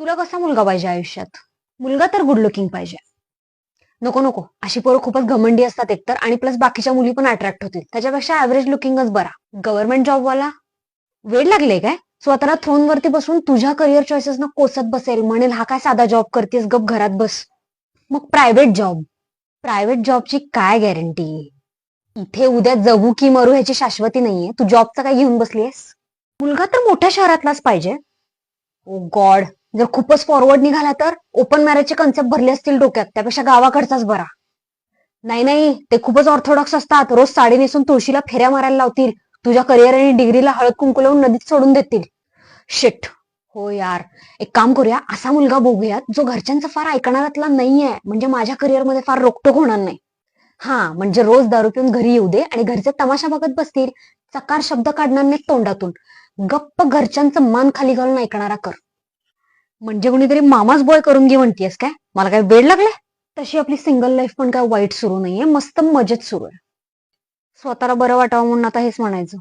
तुला कसा मुलगा पाहिजे आयुष्यात? मुलगा तर गुड लुकिंग पाहिजे. नको नको. अशी पोरं खूपच घमंडी असतात एकतर. आणि प्लस बाकीच्या मुली पण अट्रॅक्ट होतील. त्याच्यापेक्षा ऍव्हरेज लुकिंगच बरा. गव्हर्नमेंट जॉबवाला वेळ लागले काय? स्वतःला थ्रोन वरती बसून तुझ्या करिअर चॉईसेस ना कोसत बसेल. म्हणेल हा काय साधा जॉब करतेस? गप घरात बस. मग प्रायव्हेट जॉब प्रायव्हेट जॉबची काय गॅरंटी इथे उद्या जगू की मरू ह्याची शाश्वती नाहीये. तू जॉबचा काय घेऊन बसलीयस? मुलगा तर मोठ्या शहरातलाच पाहिजे. Oh ओ गॉड जर खूपच फॉरवर्ड निघाला तर ओपन मॅरेजचे कन्सेप्ट भरले असतील डोक्यात त्यापेक्षा गावाकडचाच बरा. नाही नाही ते खूपच ऑर्थोडॉक्स असतात. रोज साडी नेसून तुळशीला फेऱ्या मारायला लावतील. तुझ्या करिअर आणि डिग्रीला हळद कुंकू लावून नदीत सोडून देतील. शिट हो यार. एक काम करूया असा मुलगा बघूयात जो घरच्यांचं फार ऐकणारातला नाहीये. म्हणजे माझ्या करिअरमध्ये फार रोकटोक होणार नाही. हा म्हणजे रोज दारू पिऊन घरी येऊ दे आणि घरचे तमाशा बघत बसतील चकार शब्द काढणार नाही तोंडातून. गप्प घरच्यांचं मान खाली घालून ऐकणारा कर. म्हणजे कोणीतरी मामाच बॉय करून घे म्हणतेस काय? मला काय वेळ लागलाय? तशी आपली सिंगल लाईफ पण काय वाईट सुरू नाहीये मस्त मजेत सुरू आहे. स्वतःला बरं वाटावं म्हणून आता हेच म्हणायचं.